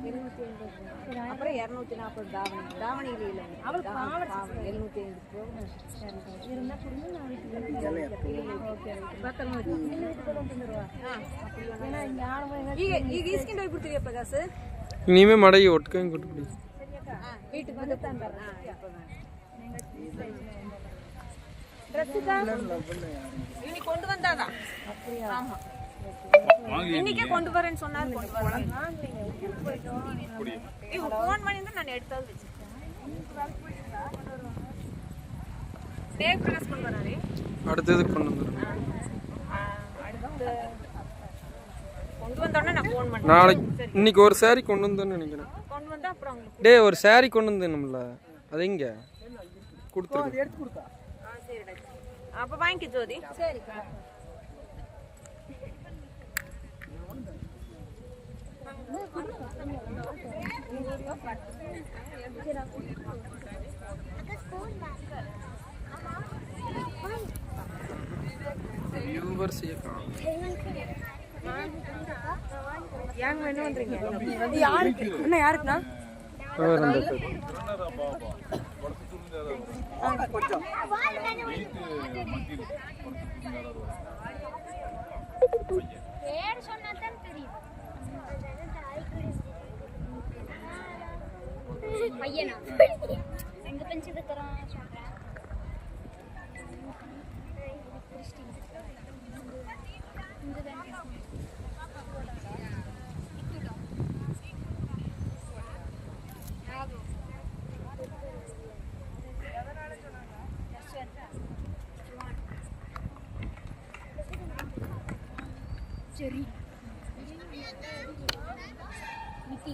ரெகுலரா குடிப்பா அப்புறம் இரநூத்தி நாற்பது தாவணி தாவணியில் இல்லை அவள் தாவணி எழுநூத்தி ஐம்பது ಈಗ ಈಗ ಈಸ್ಕೊಂಡು ಹೋಗ್ಬಿಡ್ತೀವಿ ಪ್ರಕಾಶ್ ನೀವೇ ಮಾಡಿ ಒಟ್ಕೊಂಡು ಕೊಟ್ಬಿಡಿ வீட்டுக்கு வந்து இன்னைக்கு கொண்டு வந்தாதான் ஆமா இன்னைக்கே கொண்டு வரேன்னு சொன்னாரு கொண்டு வரேன் இவங்க ஃபோன் பண்ணி தான் நான் எடுத்தாவது வச்சிருக்கேன். தேவ் பிரகாஷ் கொண்டு வராரு. அடுத்தது கொண்டு அடுத்து கொண்டு வந்தோடனே நான் ஃபோன் பண்ணேன். நாளைக்கு இன்னைக்கு ஒரு saree கொண்டு வந்தேன்னு நினைக்கிறேன். கொண்டு வந்தா அப்புறம் உங்களுக்கு டே ஒரு saree கொண்டு வந்தேனும்ல அது எங்க? கொடுத்துருங்க ஆ சரிடா அப்ப வாங்கிக்க ஜோதி. சரிக்கா வியூவர்ஸ் ஏங்க என்ன பண்றீங்க யாருக்கு யாருக்குண்ணா பேர் பையனா? எங்க பெஞ்சு இருக்கிறோம் சொல்றேன். சரி. விக்கி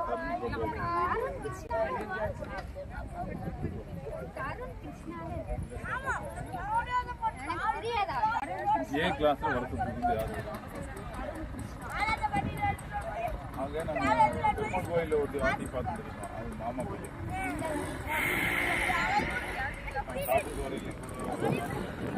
பவின் நிதின் திவிக் ஏ கிளாஸ்ல வருஷத்துக்கு நம்ம கோயில ஒரு ஆட்டி பார்த்துருக்கோம் அது மாமா பையன். சாப்பிட்டு வரையில.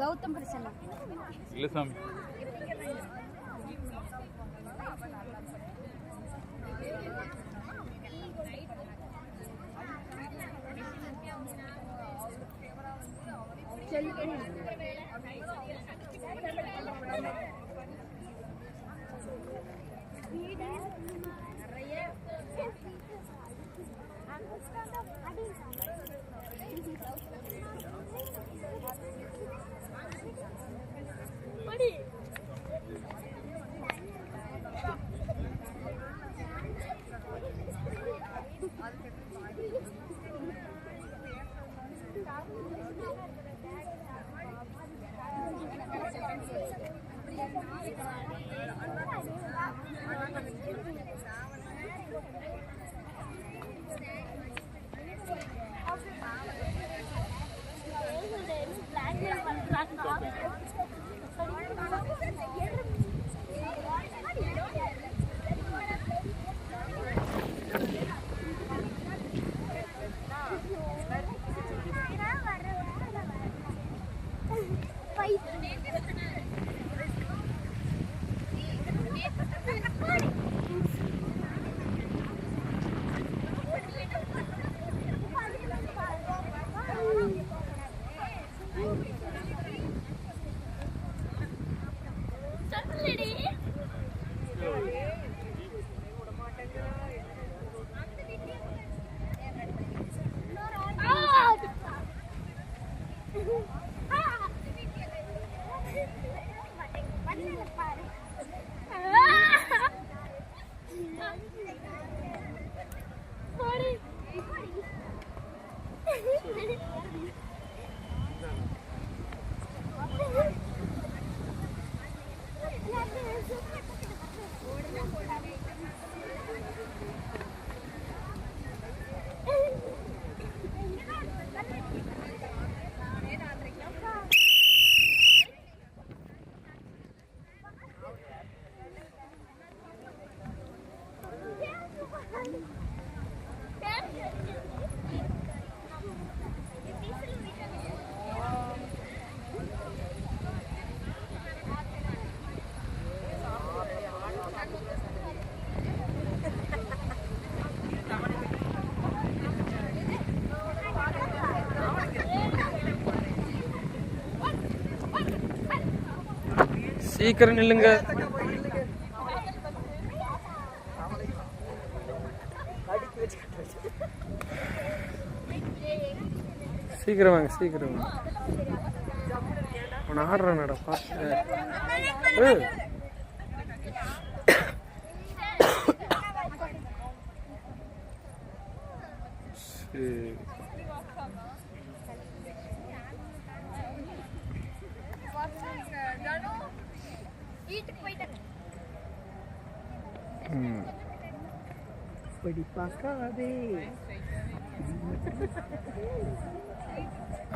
கௌதம் பிரசன்னா சீக்கிரம் நில்லுங்க. சீக்கிரம் வாங்க சீக்கிரம் வாங்க. அவன் ஆடுறானடா பார்த்து. சரி. இப்படி பார்க்காதே.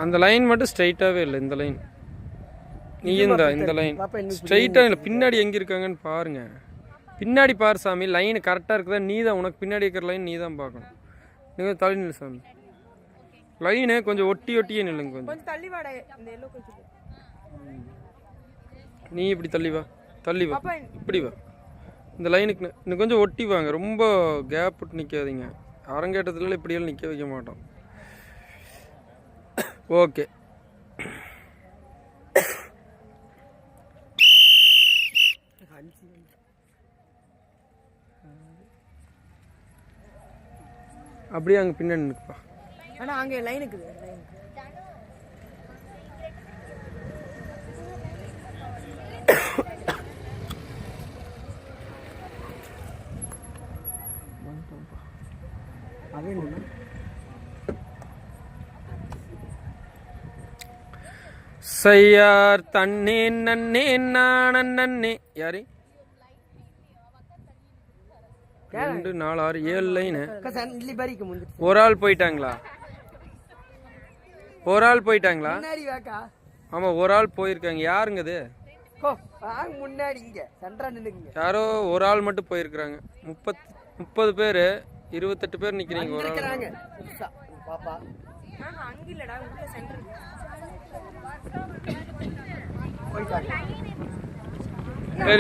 அந்த லைன் மட்டும் ஸ்ட்ரைட்டாகவே இல்லை இந்த லைன் நீ இந்த இந்த லைன் ஸ்ட்ரைட்டாக இல்லை பின்னாடி எங்கே இருக்காங்கன்னு பாருங்க. பின்னாடி பாரு சாமி லைன் கரெக்டாக இருக்குதா? நீ தான் உனக்கு பின்னாடி இருக்கிற லைன் நீ தான் பார்க்கணும். நீங்கள் தள்ளி நில்லு சாமி. லைனு கொஞ்சம் ஒட்டி ஒட்டியே நில்லுங்க கொஞ்சம். கொஞ்சம் தள்ளி வாடா இந்த எல்லோ கொஞ்சம். நீ இப்படி தள்ளி வா. தள்ளி வா. இப்படி வா. இந்த லைனுக்கு இன்னும் கொஞ்சம் ஒட்டி வாங்க ரொம்ப கேப் விட்டு நிற்காதீங்க அரங்கேட்டத்துல இப்படியெல்லாம் நிற்க வைக்க மாட்டோம். ஓகே அப்படியே அங்கே பின்னாடி நிற்குப்பா ஆனால் அங்கே லைனுக்கு இருக்குது லைன் அது என்ன சையார் தன்னே நன்னே நான நன்னே யாரு ரெண்டு நாலு ஆறு ஏழு லைனு ಇಲ್ಲಿ ಬರೀಕ ಮುಂದೆ ஒரு ஆள் போயிட்டாங்களா ஒரு ஆள் போயிட்டாங்களா முன்னாடி வாக்கா ஆமா ஒரு ஆள் போயிருக்காங்க யாருங்க இது ஓ வாங்க முன்னாடி இங்க சென்டரா நின்னுக்குங்க யாரோ ஒரு ஆள் மட்டும் போயிருக்கிறாங்க முப்பத் முப்பது பேர் இருபத்தெட்டு பேர் நிக்கிறீங்க ஒரு பாப்பா.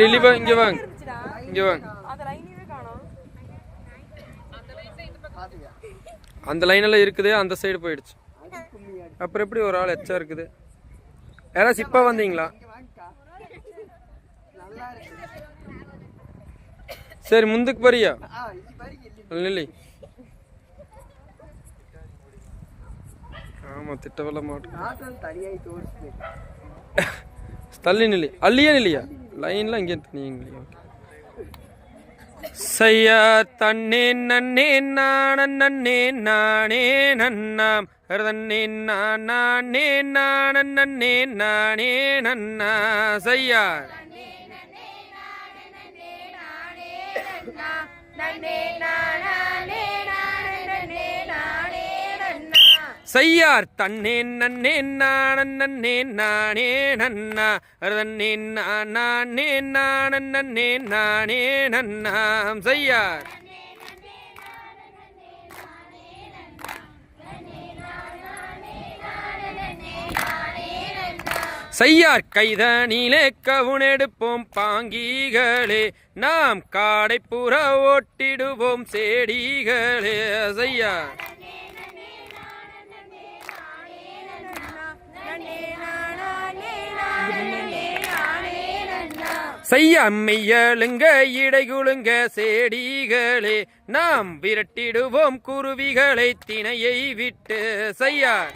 இல்லிப்பா இங்க வாங்க. இங்க வாங்க. அந்த லைனவே காணோம். பாத்துங்க அந்த லைன் எல்லாம் இருக்குது அந்த சைடு போயிடுச்சு. அப்புறம் எப்படி ஒரு ஆள் எச்சா இருக்குது? யாராச்சும் இப்ப வந்தீங்களா? சரி முந்துக்கு பரிக்க இல்லை நில்லி ஆமா திட்டவல்ல மாட்டோம் தள்ளி நில்லி. அள்ளியே நில்லியா? லைன்ல இங்கே ஓகே செய்யா தன்னே நன்னே நான நன்னே நானே நன்னாம் தன்னே நானே நான நன்னே நானே நன்னா செய்யா செய்யார் தன்னே நன்னே நான நானே நன்னா. தன்னே நானே நான நானே நன்னாம். செய்யார். செய்யார் கைதனிலே கவுனெடுப்போம் பாங்கிகளே நாம் காடைப்புற ஓட்டிடுவோம் செடிகளே. செய்யார் செய்ய மெய்யலுங்க இடைகுழுங்க செடிகளே நாம் விரட்டிடுவோம் குருவிகளை திணையை விட்டு. செய்யார்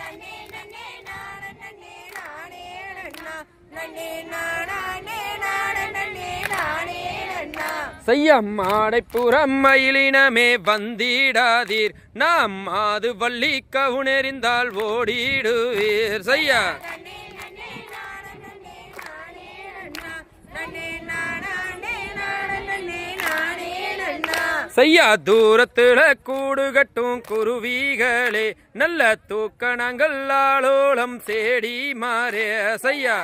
செய்ய மாடைப்புறம் மயிலினமே வந்திடாதீர். நாம் மாது வள்ளி கவுனெறிந்தால் ஓடிடுவீர். செய்யா செய்யா தூரத்துல கூடு கட்டும் குருவிகளே. நல்ல தூக்க நாங்கள் ஆளோளம் சேடி மாறே செய்யா.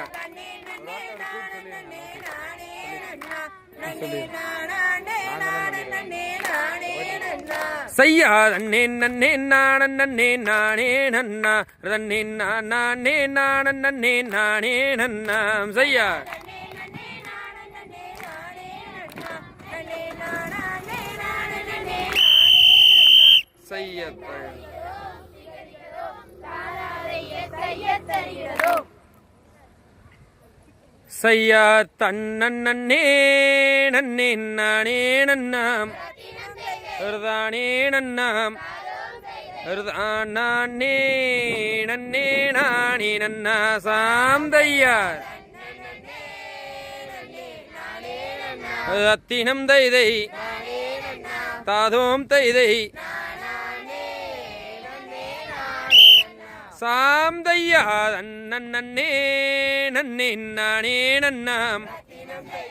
செய்யா அண்ணே நன்னே நான நன்னே நானே நன்னா. நன்னே நானே நான நன்னே நானே நன்னா. செய்யா. செய்ய செய்யா தன்னே நன்னே நானே நன்னாம். ஹிருதானே நன்னாம். ஹிருதானே நன்னே நானே நன்னா சாந்தையார் அத்தினம் தைதை தாதோம் தைதை சாந்தையா அண்ணன் நன்னே நன்னே நானே நன்னாம்.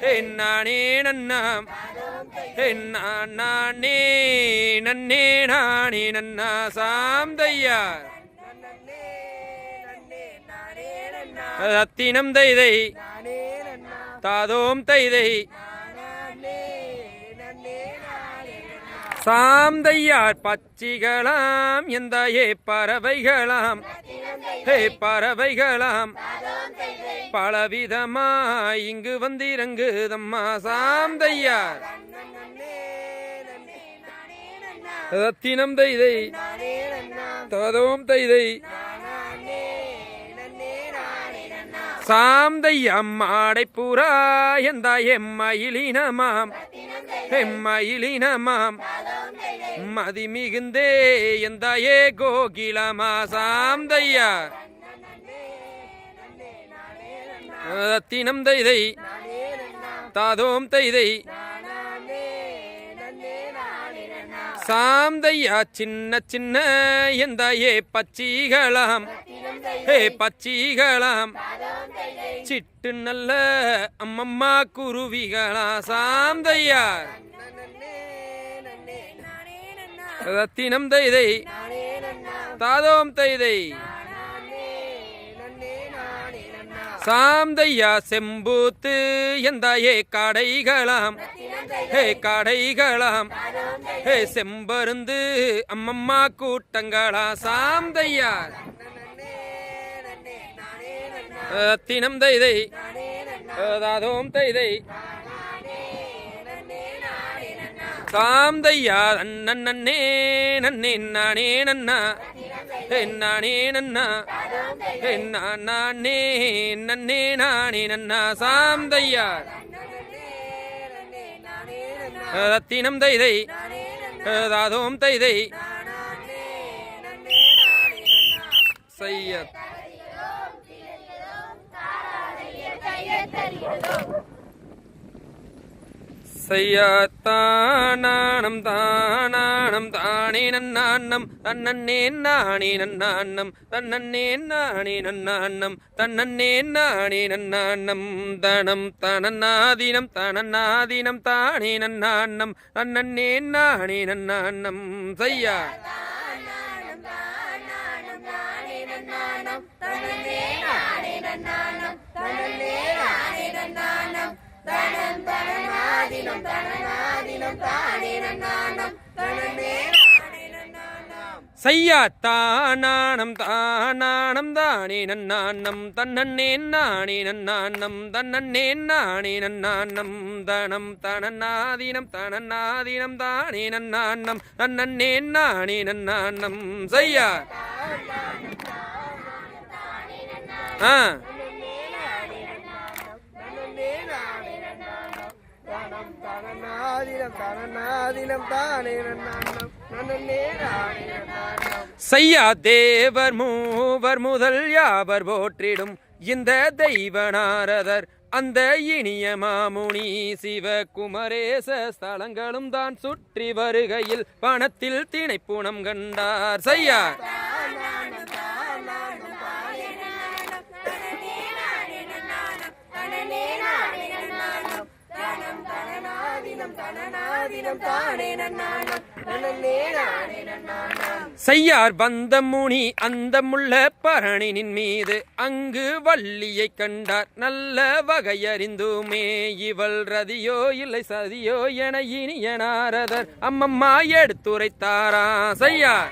ஹே நானே நன்னாம். ஹே நானே நன்னே நானே நன்னா சாந்தையா அத்தினம் தைதை தாதோம் தைதை. சாந்தையார் பச்சிகளாம் எந்த ஏ பறவைகளாம். ஹே பறவைகளாம். பலவிதமாய் இங்கு வந்திறங்குதம்மா சாந்தையார். ரத்தினம் தைதை ததோம் தைதை. சாந்தை அம்மாடை புறா எந்த எம்மயிலினமாம் மயிலினமாம் மதி மிகுந்தே எந்தாயே கோகிலமா சாந்தையா தினம் தைதை தாதோம் தைதை. சாந்தையா சின்ன சின்ன எந்த ஏ பச்சிகளாம். ஹே பச்சிகளாம். சிட்டு நல்ல அம்மம்மா குருவிகளா சாந்தையார் ரத்தினம் தைதை. தாதோம் தைதை. சாந்தையா செம்பூத்து எந்த ஏ கடைகளாம். ஹே கடைகளாம். ஹே செம்பருந்து அம்மம்மா கூட்டங்களா சாந்தையா ரத்தினம் தைதை. தாதோம் தைதை. சாந்தையா அண்ணன் நன்னே நன்னே நானே நன்னா. ஹே நானே நன்னா. ஹே நானே நன்னே நானே நன்னா. சாந்தையா. ரத்தினம் தைதை. தாதோம் தைதை. செய்ய. செய்யா தானானம் தானானம் தானே நன்னாண்ணம் தன்னன்னே நானே நன்னாண்ணம் தன்னன்னே நானே நன்னாண்ணம் தன்னன்னே நானே நன்னாண்ணம் தனம் தனநாதீனம் தனநாதீனம் தானே நன்னான்னம் தன்னன்னே நானே நன்னான்னம் செய்யா செய்யா தானானம் தானானம் தானே நன்னான்னம் தன்னன்னே நானே நன்னான்னம் தன்னன்னே நானே நன்னான்னம் தனம் தனநாதீனம் தனநாதீனம் தானே நன்னான்னம் தன்னன்னே நானே நன்னான்னம் செய்யா. ஆ. செய்யா தேவர் மூவர் முதல் யாவர் போற்றிடும் இந்த தெய்வ நாரதர் அந்த இனிய மாமுனி சிவகுமரேச ஸ்தலங்களும் தான் சுற்றி வருகையில் பணத்தில் திணைப்புணம் கண்டார். செய்யா செய்யார் வந்த முனி அந்த முள்ள பரணினின் மீது அங்கு வள்ளியை கண்டார். நல்ல வகையறிந்துமே இவள் ரதியோ இல்லை சதியோ என இனிய நாரதர் அம்மம்மா எடுத்துரைத்தாரா? செய்யார்.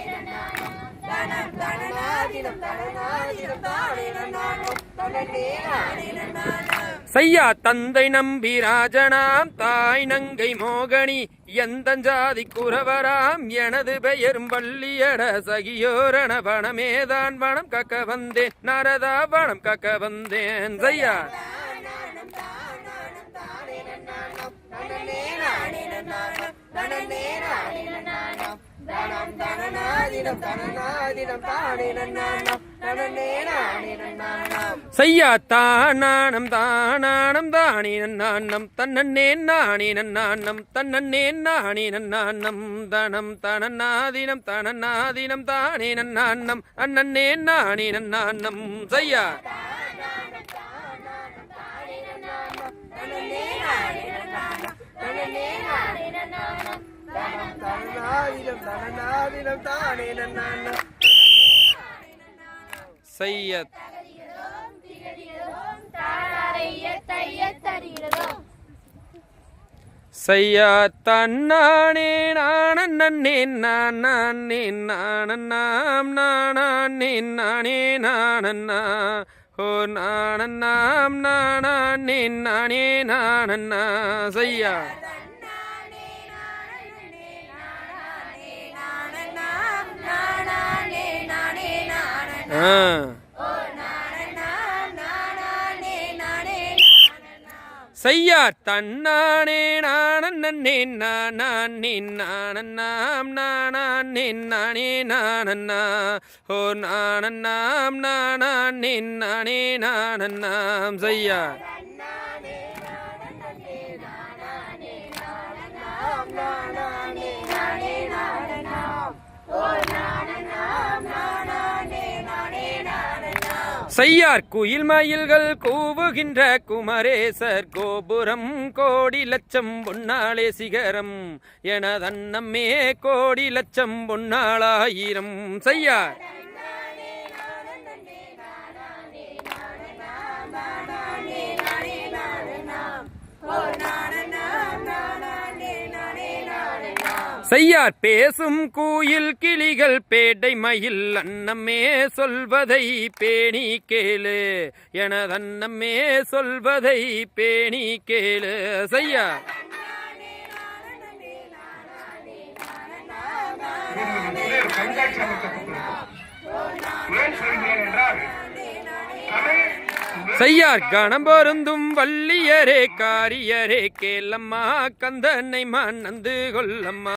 செய்யா தந்தை நம்பி ராஜனாம் தாய் நங்கை மோகனி எந்த ஜாதி குறவராம் எனது பெயரும் வள்ளியட சகியோரண வனமேதான் வனம் கக்க வந்தேன். நரதா வனம் கக்க வந்தேன். செய்யா. செய்யா தானானம் தானானம் தானே நன்னான்னம் தன்னன்னே நானே நன்னான்னம் தன்னன்னே நானே நன்னான்னம் தனம் தனநாதீனம் தனநாதீனம் தானே நானே செய்யா. செய்ய செய்யா தன்னானே நானே நானே நானன்னாம் நானே நானே நானன்னா. ஓ நானன்னாம் நானே நானே நானன்னா. செய்யா செய்யார் தன்னானே நானன்னே நானே நானன்னாம் நானே நானே நானண்ணா ஓ நானன்னாம் நானே நானே நானண்ணாம் செய்யார் செய்யார் குயில் மயில்கள் கூவுகின்ற குமரேசர் கோபுரம் கோடி லட்சம் பொன்னாளே சிகரம் எனதன்னம்மே கோடி லட்சம் பொன்னாளாயிரம். செய்யார். செய்யார் பேசும் கூயில் கிளிகள் பேடை மயில் அன்னம்மே சொல்வதை பேணி கேளு எனது அன்னமே சொல்வதை பேணி கேளு. செய்யார். செய்யார் கணம் பொருந்தும் வள்ளியரே காரியரே கேளம்மா கந்தனை மன்னந்து கொல்லம்மா